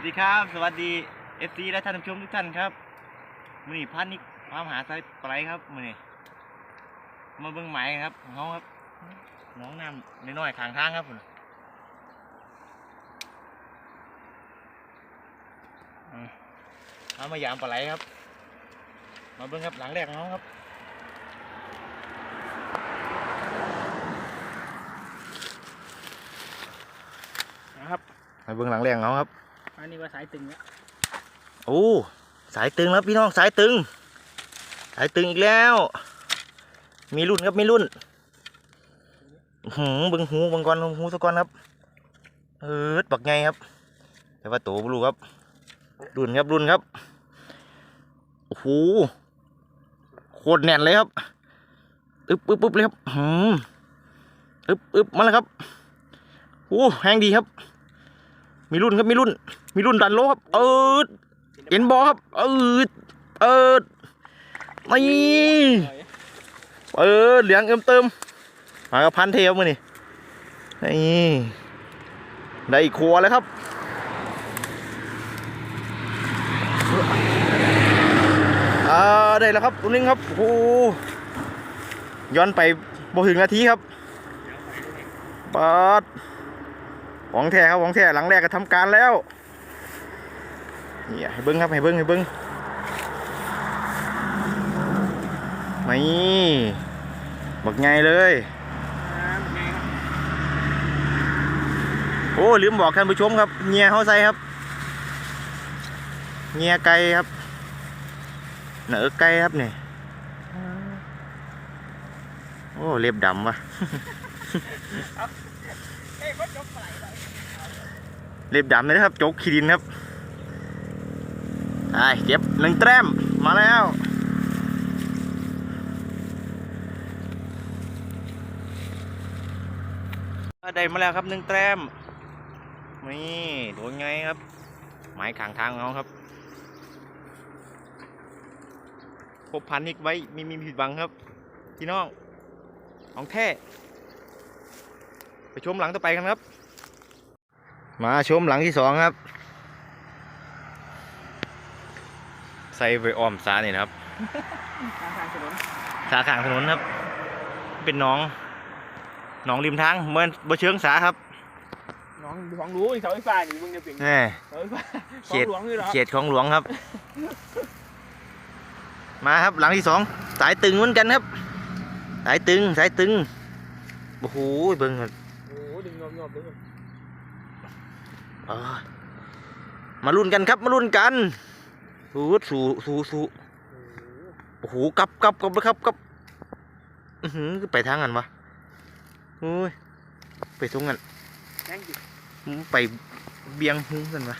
วัสดีครับ สวัสดีเอฟซีและท่านผู้ชมทุกท่านครับมือนี้พันนิกพามหาสายปลาไหลครับมือนี้มาเบิ่งหมายครับของเขาครับน้องน้ำน้อยๆขางทางครับพุ่นอืมเอามายามปลาไหลครับ มาเบิ่งครับหลังแรกของเขาครับนะครับมาเบิ่งหลังแรกของเขาครับ อันนี้ว่าสายตึงแล้วโอ้สายตึงแล้วพี่น้องสายตึง สายตึงอีกแล้ว มีรุ่นครับมีรุ่นหืมบึงหูบึงก่อนหูสะกอนครับเออบักไงครับ แต่ว่าโตบลูครับ รุ่นครับรุ่นครับโอ้โหโคตรแน่นเลยครับอึบอึบอึบเลยครับหืมอึบอึบมาแล้วครับโอ้แห้งดีครับ มีรุ่นครับมีรุ่น มีรุ่นดันโลครับ เออเอ็นบอครับ เออเออนี่เออเหลืองเอิมเติมมากับพันเทลมานี่นี่ได้อีกครัวแล้วครับอ่าได้แล้วครับตัวนึงครับโอ้โย้อนไปบ่ถึงนาทีครับปาด ของแท้ครับของแท้หลังแรกก็ทำการแล้วนี่ให้เบิ้งครับให้เบิ้งให้เบิ้งนี่บักไงเลยโอ้ลืมบอกท่านผู้ชมครับเงียเขาใส่ครับเงียไก่ครับเหนือไก่ครับนี่โอ้เล็บดำวะ เล็บดำเลยนะครับโจกขีดินครับไอ้เก็บหนึ่งแต้มมาแล้วได้มาแล้วครับหนึ่งแต้มนี่โดนไงครับ หมายขางทางเขาครับพบพันนิกไว้มีมีผิดบังครับพี่น้องของแท้ ชมหลังต่อไปกันครับ มาชมหลังที่สองครับ ใส่ไว้อ้อมสานี่นะครับทางทางถนนสาขางถนนครับ เป็นหน้องหนองริมทางเหมือนบ่เชิงสาครับน้องของรู้เสาไฟฟ้านี่มึงจะเป็นแน่เสาไฟฟ้าเขของตหลวงนี่เหรอเขตของหลวงครับ มาครับหลังที่สองสายตึงเหมือนกันครับ สายตึงสายตึงโอ้โหเบิ่งครับ โอ้โหดึงงอมงอมดึงเออมาลุ้นกันครับมาลุ้นกันสูสูสูสูโอ้โหกลับกลับกลับเลยครับกลับอือหือไปทางกันวะโอ้ยไปตรงกันแห้งจิไปเบียงหูกันวะ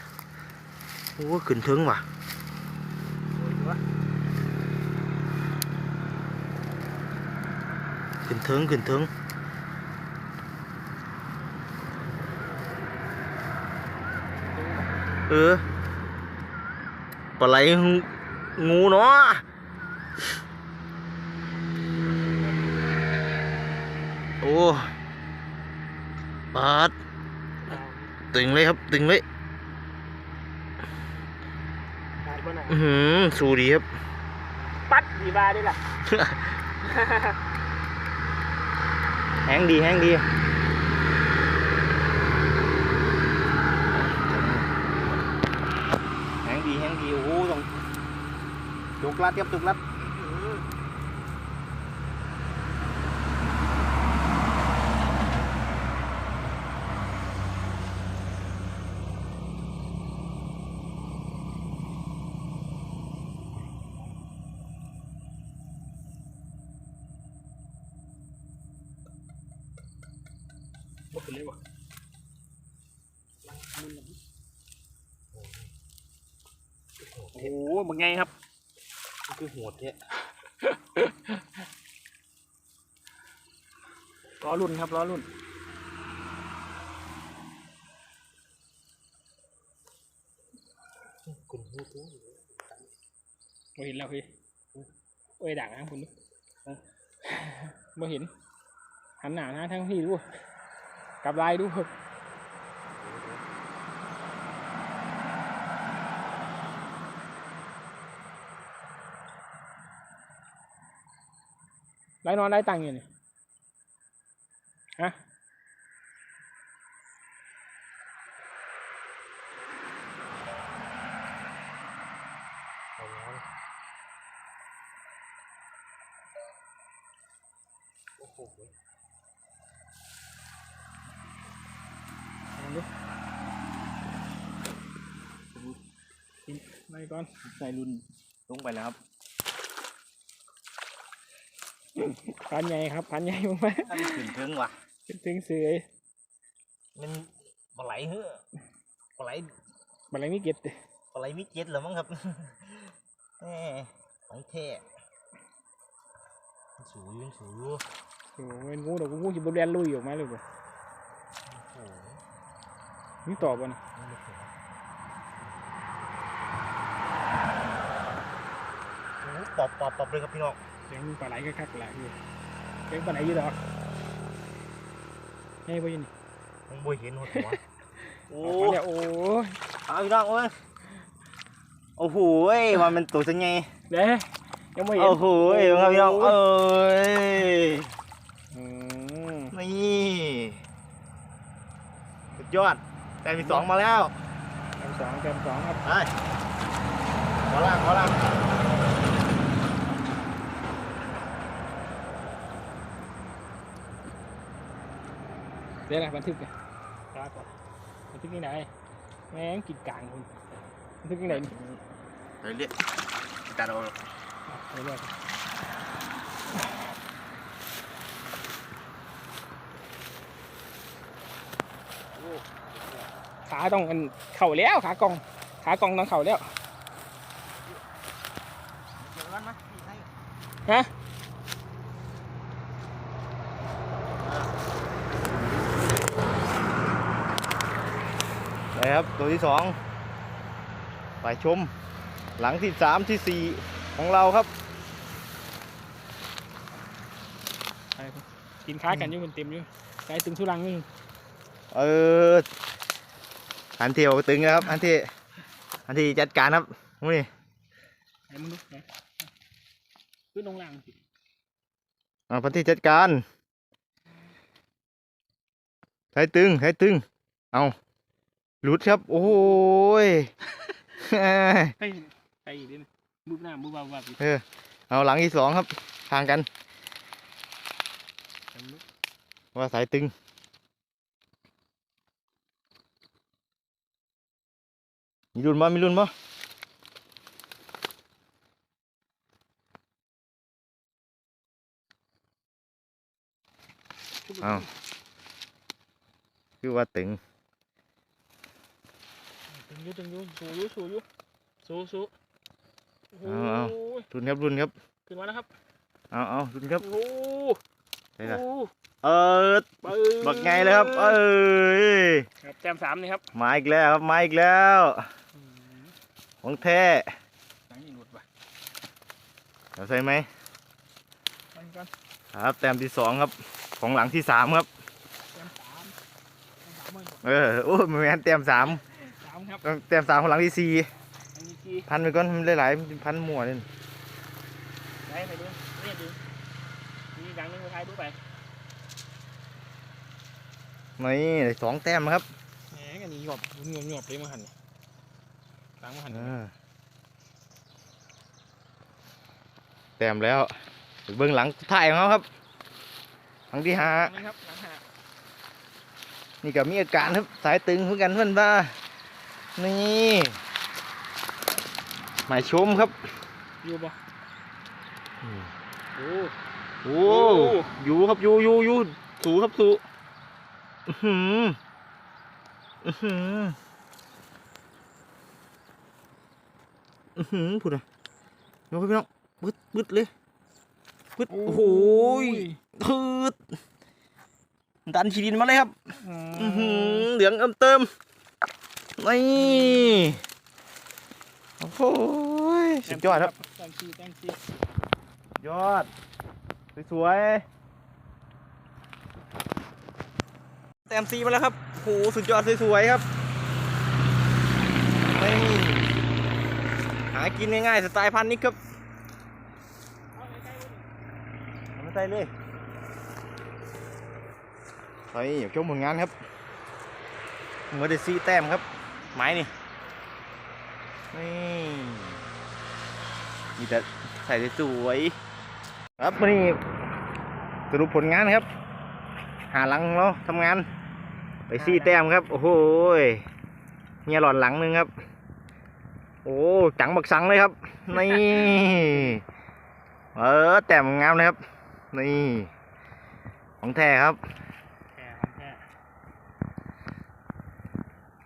โอ้ขึ้นถึงว่ะโอ้ยวะขึ้นถึงขึ้นถึง เออปลาไหลงูเนาะโอ้ปาดตึงเลยครับ ตึงเลยขาดบ้าน่ะอือหือสูดีครับ ปัดดีบาได้ล่ะ แห้งดีแห้งดีแห้ง ดีแห้งดีโอ้โหต้องจุกลัดครับจุกลัดบ่ขึ้นเลยวะ โอ้โหมึงไงครับคือโหดเนี่ยล้อรุ่นครับล้อรุ่นคุณหูตัวบ่เห็นแล้วพี่โอ้ยด่างนะคุณดูบ่เห็นหันหน้าหาทางพี่ดูกลับลายดู ไล่นอนไล่ตังอยู่นี่ฮะโอ้โหลองดูกินไล่ก่อนใส่รุ่นลงไปแล้วครับ พันใหญ่ครับพันใหญ่มากถ้ามันขึ้นถึงว่ะๆถึงเสือยมันปลาไหลเฮ้อปลาไหลบันไดมีเก็ดเด้ปลาไหลมิเก็ตเหรอมั้งครับ แหมของแท้มันสูงอยู่มันสูงอยู่โอ้โหเป็นงูดอกงูจะบเรียนลุยออกมาเลยบ่โอ้โหมีตอบบ่นะนี่ไม่ถึงโอ้โหปอบปอบปอบเลยครับพี่น้องเสียงปลาไหลคักๆแหละพี่ เสียงปลาไหลอยู่ดอกให้บ่ยินมันบ่เห็นหัวหัวโอ้ออกมาแล้วโอ้ยเอาพี่น้องเอ้ยโอ้โหเอ้ยมันเป็นตัวสัญญาเด้ยังไม่เห็นโอ้โหเอ้ยครับพี่น้องเอ้ยอืมนี่สุดยอดแต้มที่สองมาแล้วแต้มสองแต้มสองครับ ไปขอล่างขอล่าง เดี๋ยวนะบันทึกเลยลาก่อนบันทึกนี่ไหนแม่งกินกลางคุณบันทึกนี่ไหนนี่ไปเรียกตัดเอาอะไปเรื่อยขาต้องมันเข่าแล้วขากองขากองต้องเข่าแล้วเดี๋ยวนั้นนะพี่ให้ฮะ ครับ ตัวที่สองไปชม หลังที่สามที่สี่ของเราครับไปกินค้ากันอยู่มันเต็มอยู่ใส่ตึงทุรังนี่เอออันเที่ยวตึงนะครับ อันที่อันที่จัดการครับนี่ไหนมึงดูไหนขึ้นลงล่างสิอ่าพันที่จัดการใช้ตึงใช้ตึง เอา หลุดครับ โอ้ยไปไปอีกนิดนึงมือหน้ามือเบาๆอีกเออเอาหลังที่สองครับทางกันเต็มลูกว่าสายตึงมีรุ่นบ่มีรุ่นบ่อ้าวคือว่าตึงตึ งอยุตึงอยุสูอยุสูอยุสูสูโอ้โหเอารุ่นครับรุ่นครับขึ้นมาแล้วครับเอาเอารุ่นครับโอ้โหใช่ละโอ้โหเออปึ้งบักไงเลยครับเอ้ยครับแต้มสามนี่ครับมาอีกแล้วครับมาอีกแล้วอืมของแท้หนังนี่หลุดว่ะเอาใส่ไหมไปก่อนครับแต้มที่สองครับ ของหลังที่สามครับแต้มสามแต้มสามเลยเออโอ้ยแมนแต้มสาม สามครับแต้มสามของหลังที่สี่อันนี้จีพันไปก่อนมันหลายๆมันเป็นพันหมั่วเลยได้ไปดูนี่ดูนี่ดังนึงไปทายดูไปนี่ได้สองแต้มครับแหมอันนี้หยอบหยอบหยอบเลยมาหันนี่ล้างมาหันเอนี่อแต้มแล้วเบื้องหลังถ่ายของเขาครับหลังที่ห้า นี่ครับล้างหา นี่ก็มีอาการครับสายตึงเหมือนกันเพื่อนบ้า นี่หมายชมครับอยู่บ่โอ้โอ้อยู่ครับอยู่อยู่อยู่สูครับสูอื้อหืออื้อหืออื้อหือพูดอะน้องพี่น้องบึดบึดเลยบึดโอ้โหพืดดันขีดินมาเลยครับ อื้อหือเหลืองเอิ่มเติม นี่โอ้โหสุดยอดครับแต้มซีแต้มซียอด สวยๆแต้มซีมาแล้วครับโอ้โหสุดยอดสวยๆครับนี่หากินง่ายๆสไตล์พันธุ์นี้ครับเอาใกล้ๆไว้ดิเอามาใส่ได้เลยไปอยากชมผลงานครับเมื่อได้ซีแต้มครับ ไม้นี่นี่มีแต่ใส่สวยครับวันนี้สรุปผลงานครับ หาหลังเราทำงาน ไปซีแต้มครับ โอ้โหยเมียหลอนหลังหนึงครับ โอ้จังบักสังเลยครับ นี่เออแต้มงามเลยครับ นี่ของแท้ครับ แค่ครับแค่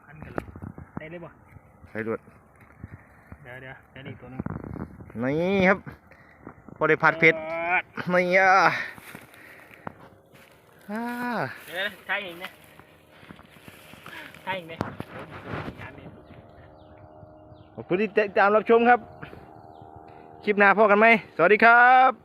อันกันเลย ได้เลยบ่ใส่ดวดเดี๋ยวเดี๋ยวได้อีกตัวหนึงนี่ครับพอได้ผัดเผ็ดนี่อะอ่าเดี๋ยวนะใช่เองนะใช่เองเนี่ยงานนี้ขอบคุณที่ติดตามรับชมครับ คลิปหน้าพอกันไหม สวัสดีครับ